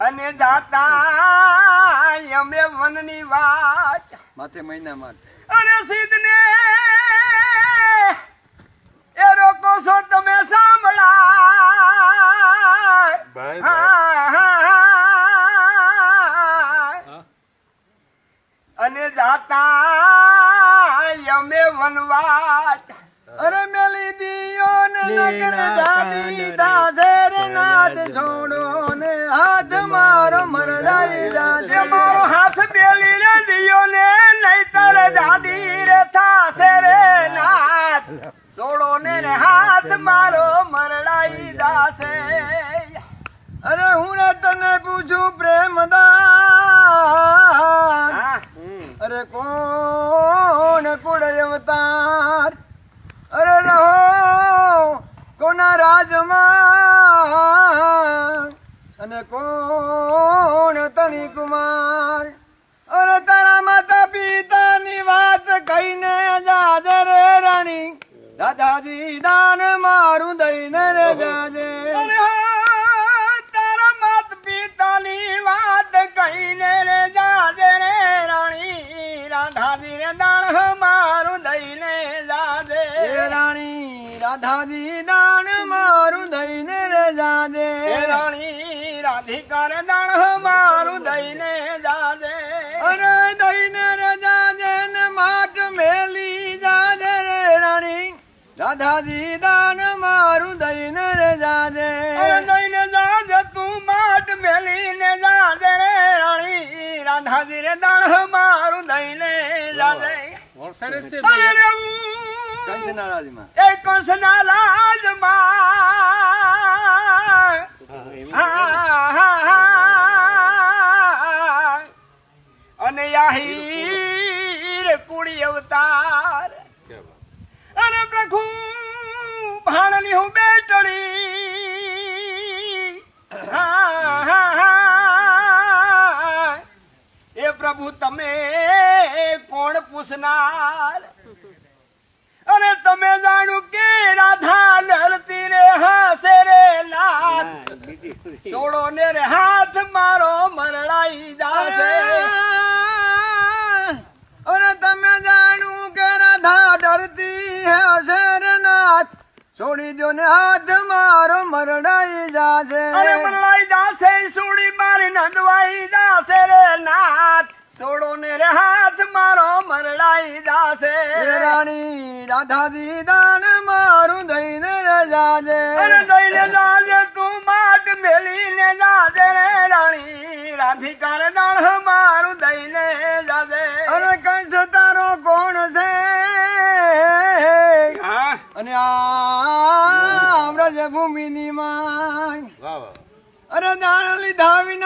જાતા અમે વનની વાત. માથે મહિના માટે અરે સિદ્ધને એ રોકો છો તમે સાંભળા અને જાતા અમે વનવાટ. અરે મેલી દિયો ને નગર જાની દાઝેર નાદ છોડો. હાથ મારો મરડાઈ જાજે. મારો હાથ બેલી રે દિયો ને નહીતર દાદી રે થાશે રે નાથ. સોડો ને રે હાથ મારો મરડાઈ દાસે અરે હું તને પૂછું પ્રેમદાન. હા અરે કોણ કુળ અવતાર? અરે રહો કોના રાજમાં? અને કોણ રાધાજી દાન મારું દઈને રે જાજે રાણી રાધિકાર દાણ મારું દઈને જાજે. અરે દઈને રે જાજે ને માટ મેલી જાજે રે રાણી. રાધાજી દાન મારું દઈને રે જાજે. અરે દઈને જાજે તું માટ મેલીને જાજે રે રાણી. રાધાજી રે દાણ અને આહીર કુડી અવતાર અને પ્રખુ ભાણની હું બેટડી પ્રભુ તમે કોણ પૂછનાર? અરે તમે જાણું કે રાધા લડતી રે હાસે રે નાથ. છોડો ને રે હાથ મારો મરડાઈ જાશે. અરે તમે જાણું કે રાધા ડરતી હે અશરનાથ છોડી દો ને હાથ મારો મરડાઈ જાશે. અરે મરડાઈ જાશે છોડી મારી નંદવાઈ જાશે રે નાથ. છોડો ને રે હાથ મારો મરડાઈ જાશે રાણી રાધાજી દાન મારું દઈને રે જાજે. અરે દઈને જાજે તું માટ મેલીને જાજે રે રાણી. રાધિકાર દાણ મારું દઈને જાજે. અરે કંસ તારો કોણ છે? હા? અને આ વ્રજ ભૂમિની માં વાહ વાહ. અરે દાણ લીધા વિના